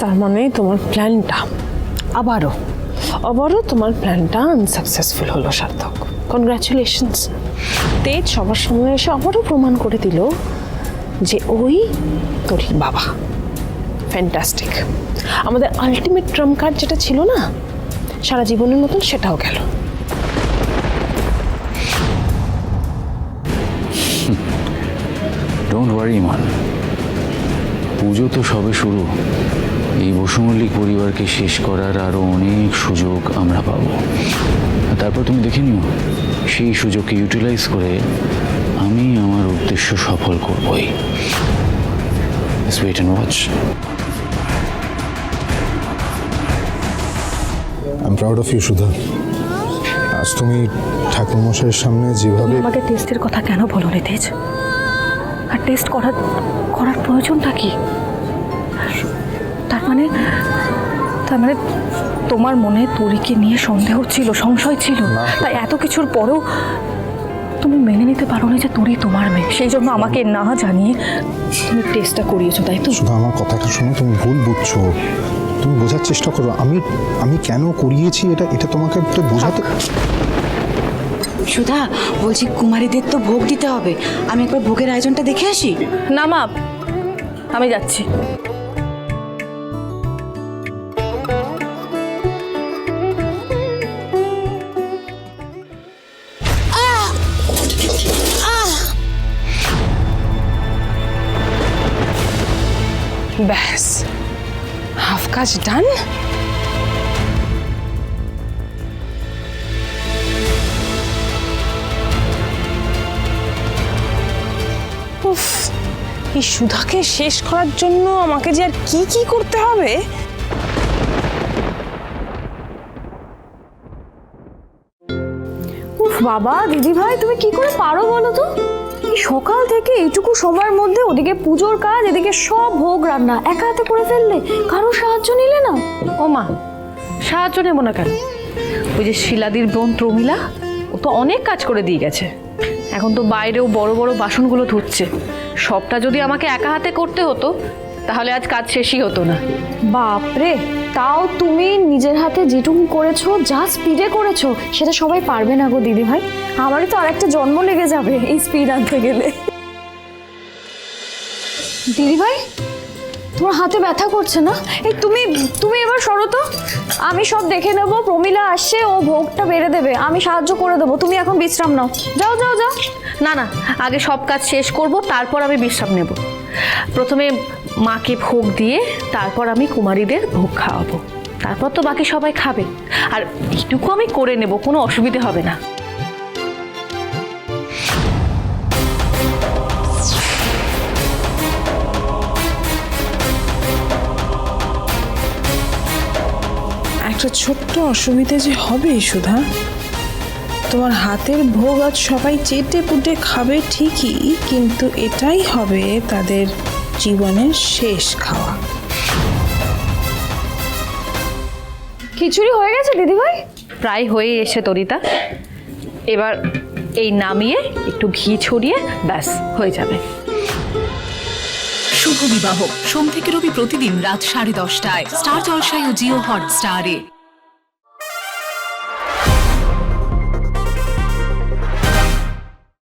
তার মানে তোমার প্ল্যানটা। আবারও? আবারও তোমার প্ল্যানটা আনসাকসেসফুল হলো সার্থক। কনগ্রাচুলেশনস তেজ সবার সামনে এসে আবারও প্রমাণ করে দিল যে ওই তোর বাবা। ফ্যান্টাস্টিক আমাদের আলটিমেট ট্রাম্প কার্ড যেটা ছিল না সারা জীবনের মতন সেটাও গেল। ডোন্ট ওয়ারি মান পুজো তো সবে শুরু। এই বসুমল্লিক পরিবারকে শেষ করার আরও অনেক সুযোগ আমরা পাবো। আর তারপর তুমি দেখে নিও সেই সুযোগকে ইউটিলাইজ করে আমি আমার উদ্দেশ্য সফল করবই। Wait and watch I am proud of you Sudha আজ তুমি ঠাকুরমশাইয়ের সামনে যেভাবে আমাকে টেস্টের কথা কেন বলো রে তেজ আর টেস্ট করার করার প্রয়োজনটা কি? তার মানে তার মানে তোমার মনে তরিকে নিয়ে সন্দেহ ছিল সংশয় ছিল? তাই এত কিছুর পরেও তুমি মেনে নিতে পারো না যে তরি তোমার মেয়ে। সেই জন্য আমাকে না জানিয়ে তুমি টেস্টটা করিয়েছো তাই তো? শুধু আমার কথাটা শুনে তুমি ভুল বুঝছ। তুমি বোঝার চেষ্টা করো আমি আমি কেন করিয়েছি এটা এটা তোমাকে একটু বোঝাতে সুধা বলছি কুমারীদের তো ভোগ দিতে হবে। আমি একবার ভোগের আয়োজনটা দেখে আসি। না মা আমি যাচ্ছি। ব্যাস হাফ কাজ ডান উফ, এই সুধাকে শেষ করার জন্য আমাকে যে আর কি কি করতে হবে? উফ, বাবা দিদি ভাই তুমি কি করে পারো বলো তো? সকাল থেকে এইটুকু সময়ের মধ্যে ওদিকে পুজোর কাজ, এদিকে সব ভোগ রান্না। একা হাতে করে ফেললে কারও সাহায্য নিলে না? ও মা, সাহায্য নেব না কেন? ওই যে শিলাদির বোন প্রমিলা, ও তো অনেক কাজ করে দিয়ে গেছে। এখন তো বাইরেও বড় বড় বাসনগুলো ধুচ্ছে। সবটা যদি আমাকে একা হাতে করতে হতো, তাহলে আজ কাজ শেষই হতো না। বাপরে, তাও তুমি নিজের হাতে যেটুকু করেছ, যা স্পিডে করেছ, সেটা সবাই পারবে না গো দিদি ভাই আমারই তো আরেকটা জন্ম লেগে যাবে এই স্পিড আনতে গেলে। দিদি ভাই তোমার হাতে ব্যথা করছে না? এই তুমি তুমি এবার সরো তো। আমি সব দেখে নেব, প্রমিলা আসছে, ও ভোগটা বেড়ে দেবে। আমি সাহায্য করে দেবো, তুমি এখন বিশ্রাম নাও। যাও যাও যাও। না না, আগে সব কাজ শেষ করব, তারপর আমি বিশ্রাম নেব। প্রথমে মাকে ভোগ দিয়ে তারপর আমি কুমারীদের ভোগ খাওয়াবো। তারপর তো বাকি সবাই খাবে। আর এইটুকু আমি করে নেব, কোনো অসুবিধে হবে না। একটা ছোট্ট অসুবিধে যে হবে সুধা। তোমার হাতের ভোগ আজ সবাই চেটে পুটে খাবে ঠিকই, কিন্তু এটাই হবে তাদের জীবনের শেষ খাওয়া। খিচুড়ি হয়ে গেছে দিদি ভাই প্রায় হয়ে এসে তরিতা। এবার এই নামিয়ে একটু ঘি ছড়িয়ে ব্যাস হয়ে যাবে। শুভ বিবাহ। সোম থেকে রবি প্রতিদিন রাত সাড়ে দশটায়। স্টার জলসায় ও জিও হট স্টারে